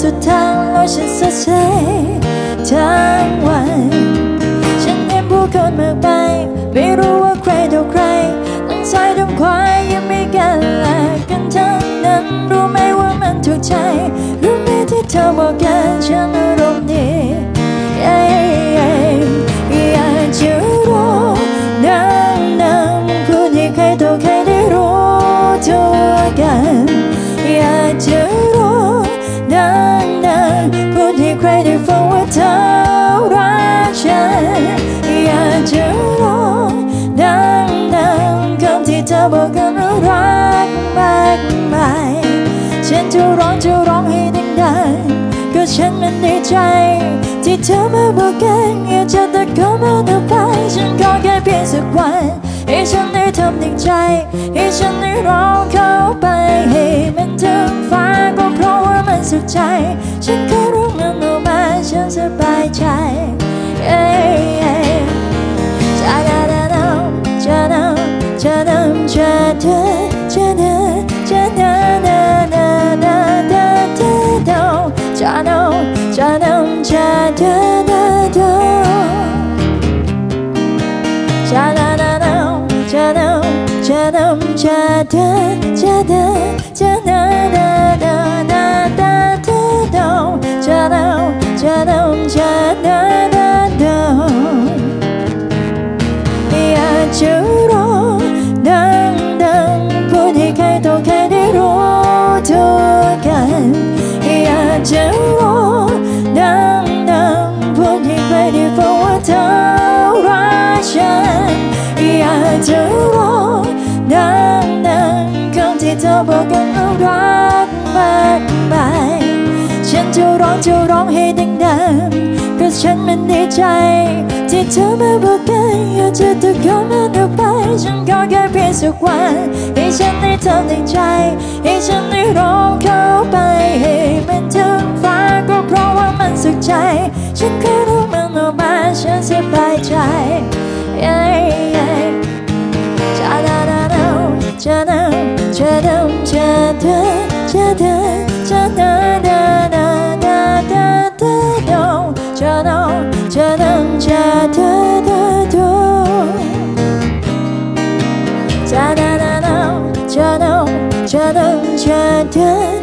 สุดทางแล้วฉันสดใสทั้งวัน ฉันเห็นผู้คนมากไปไม่รู้ว่าใครต่าใครทั้งซ้ายทั้งขวายังไม่กันแลกกันทั้งนั้นรู้ไหมว่ามันถูกใจรู้ไหมที่เธอบอกกันฉันอารมณ์ดี เธอรักฉันอยากจะรู้นั่งนั่งคำที่เธอบอกกันรักมากมายฉันจะร้องจะร้องให้ดังๆก็ฉันมันดีใจที่เธอมาบอกกันอยากจะตะโกนมาต่อไปฉันขอแค่เพียงสักวันให้ฉันได้ทำหนึ่งใจให้ฉันได้ร้องเข้าไปให้มันถึงฟ้าก็เพราะว่ามันสุขใจ ฉันแค่รู้ ดาจะ บอกกันว่ารักมากมายฉันจะร้องจะร้องให้ดังๆก็ฉันมันดีใจ ที่เธอมาบอกกันอยากจะตะโกนมันออกไป ฉันขอแค่เพียงสักวันให้ฉันได้ทำในใจ ให้ฉันได้ร้องเข้าไปให้มันถึงฟ้าก็เพราะว่ามันสุขใจ ฉันแค่รู้มันออกมาฉันสบายใจ yeah, yeah. จะดาดาดาจะดาจะดา จะดาจะดาจะ